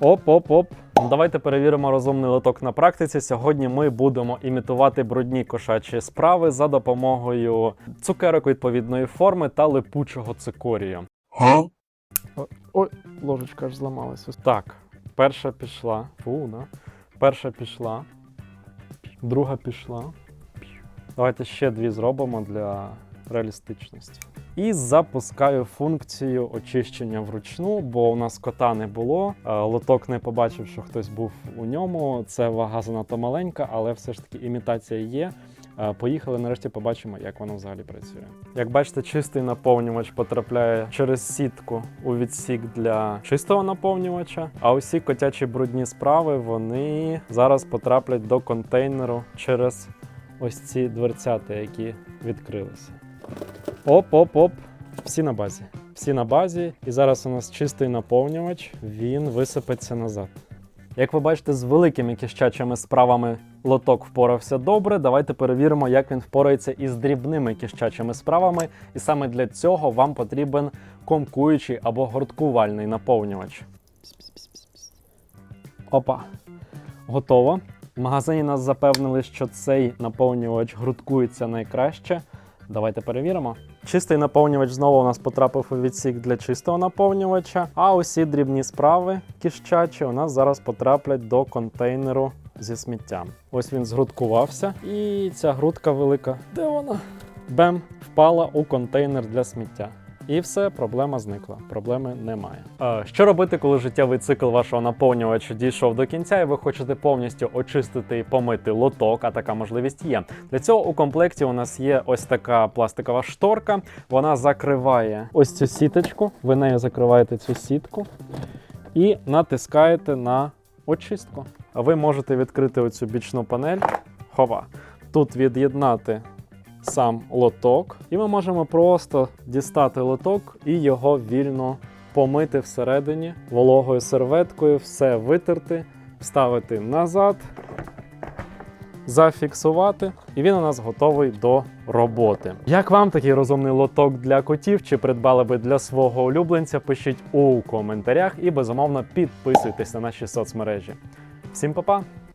Оп-оп-оп. Давайте перевіримо розумний лоток на практиці. Сьогодні ми будемо імітувати брудні кошачі справи за допомогою цукерок відповідної форми та липучого цикорію. Huh? Ой, ложечка аж зламалася. Так, перша пішла. Фу, да. Перша пішла. Друга пішла. Давайте ще дві зробимо для реалістичності. І запускаю функцію очищення вручну, бо у нас кота не було. е, Лоток не побачив, що хтось був у ньому. Це вага занадто маленька, але все ж таки імітація є. Е, Поїхали, нарешті побачимо, як воно взагалі працює. Як бачите, чистий наповнювач потрапляє через сітку у відсік для чистого наповнювача. А усі котячі брудні справи вони зараз потраплять до контейнеру через ось ці дверцята, які відкрилися. Оп-оп-оп. Всі на базі. Всі на базі. І зараз у нас чистий наповнювач, він висипеться назад. Як ви бачите, з великими кіщачими справами лоток впорався добре. Давайте перевіримо, як він впорається із дрібними кіщачими справами. І саме для цього вам потрібен комкуючий або горткувальний наповнювач. Опа. Готово. В магазині нас запевнили, що цей наповнювач грудкується найкраще. Давайте перевіримо. Чистий наповнювач знову у нас потрапив у відсік для чистого наповнювача. А усі дрібні справи кіщачі у нас зараз потраплять до контейнеру зі сміттям. Ось він згрудкувався, і ця грудка велика. Де вона? Бем, впала у контейнер для сміття. І все, проблема зникла. Проблеми немає. Е, що робити, коли життєвий цикл вашого наповнювача дійшов до кінця, і ви хочете повністю очистити і помити лоток, а така можливість є. Для цього у комплекті у нас є ось така пластикова шторка. Вона закриває ось цю сіточку. Ви нею закриваєте цю сітку і натискаєте на очистку. А ви можете відкрити оцю бічну панель. Хова. Тут від'єднати сам лоток, і ми можемо просто дістати лоток і його вільно помити всередині вологою серветкою, все витерти, вставити назад, зафіксувати, і він у нас готовий до роботи. Як вам такий розумний лоток для котів? Чи придбали би для свого улюбленця? Пишіть у коментарях і безумовно підписуйтесь на наші соцмережі. Всім па-па!